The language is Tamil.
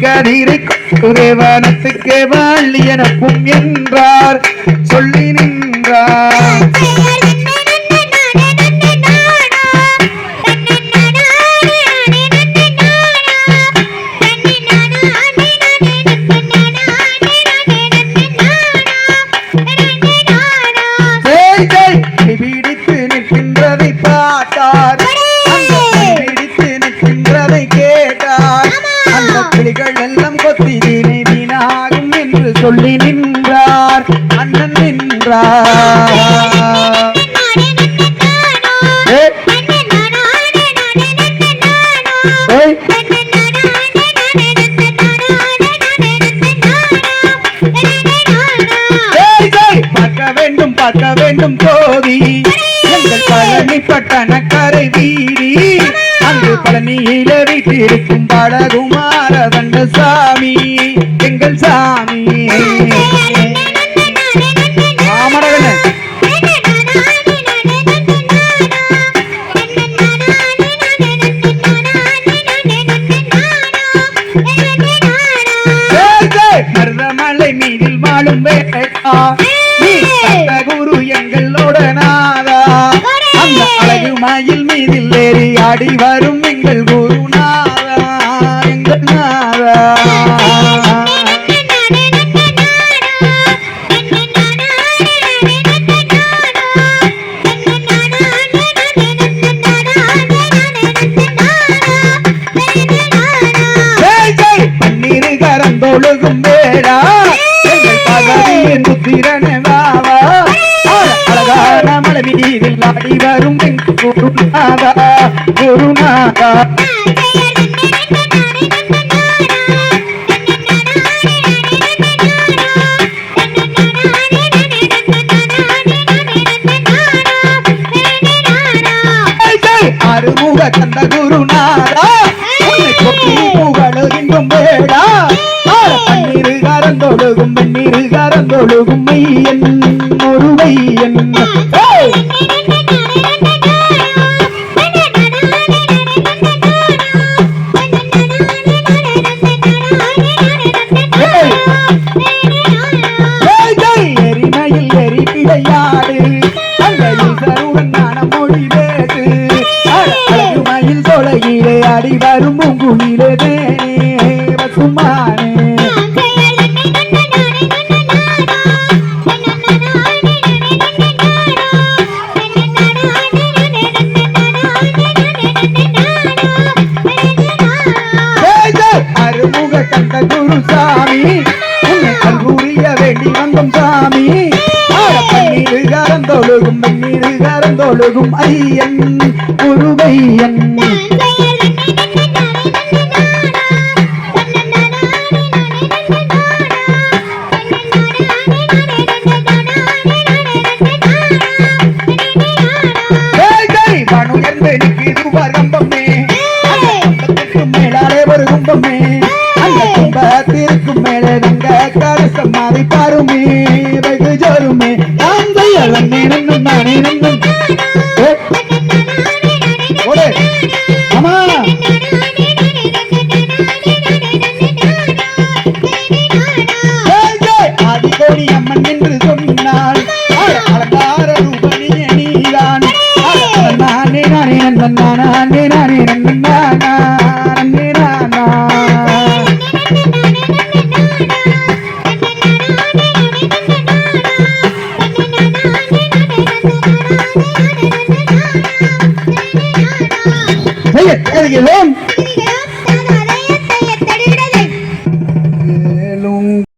கதிரை குறைவனத்துக்கு வாழி எனக்கும் என்றார். சொல்லினி அந்த எல்லாம் கொத்தி தினை வீணாகும் என்று சொல்லி நின்றார் அண்ணன் நின்றார் பார்க்க வேண்டும் பார்க்க வேண்டும் கோதி பழனி பட்டண கரை வீதி. அங்கு பழனியில வீட்டிருக்கும் படகுமார தண்ட சாமி. எங்கள் சாமி. மீதில் வாழும் வேட்டா நீ குரு எங்களோட நாதா. மயில் மீதில் ஏறி ஆடி வரும் எங்கள் குருநாதா எங்கள் நாதா ஜெய் கரந்தொழுகும் வேடா. எங்கள் குருநாதா குருநாதா. ஜெய் ஜெய் அருமுக கந்த குருநாதா. புகழுகின்றும் வேடா. பன்னீரு கரந்தொழுகும் கரந்தொழுகும் மையன் ஒரு மையன் Hey! அருமுக கண்ட குருசாமி உன்னை அன்புரிய வேண்டி வந்தோம் சாமி. பன்னீரு கரந்தொழுகும் பன்னீரு கரந்தொழுகும் ஐயன் குருவையன் ஜெய் ஜெய் மேலாலே ஒரு கும்பமே. கும்பத்திற்கு மேலே நங்க கரசம் மாறி பாருமே வெகு ஜோருமே. நான் செய்யலாம் அம்மா. அம்மன் என்று சொன்னாள் அலங்கார நீதான். நானே நானே நானே. Gotta get, gotta get him!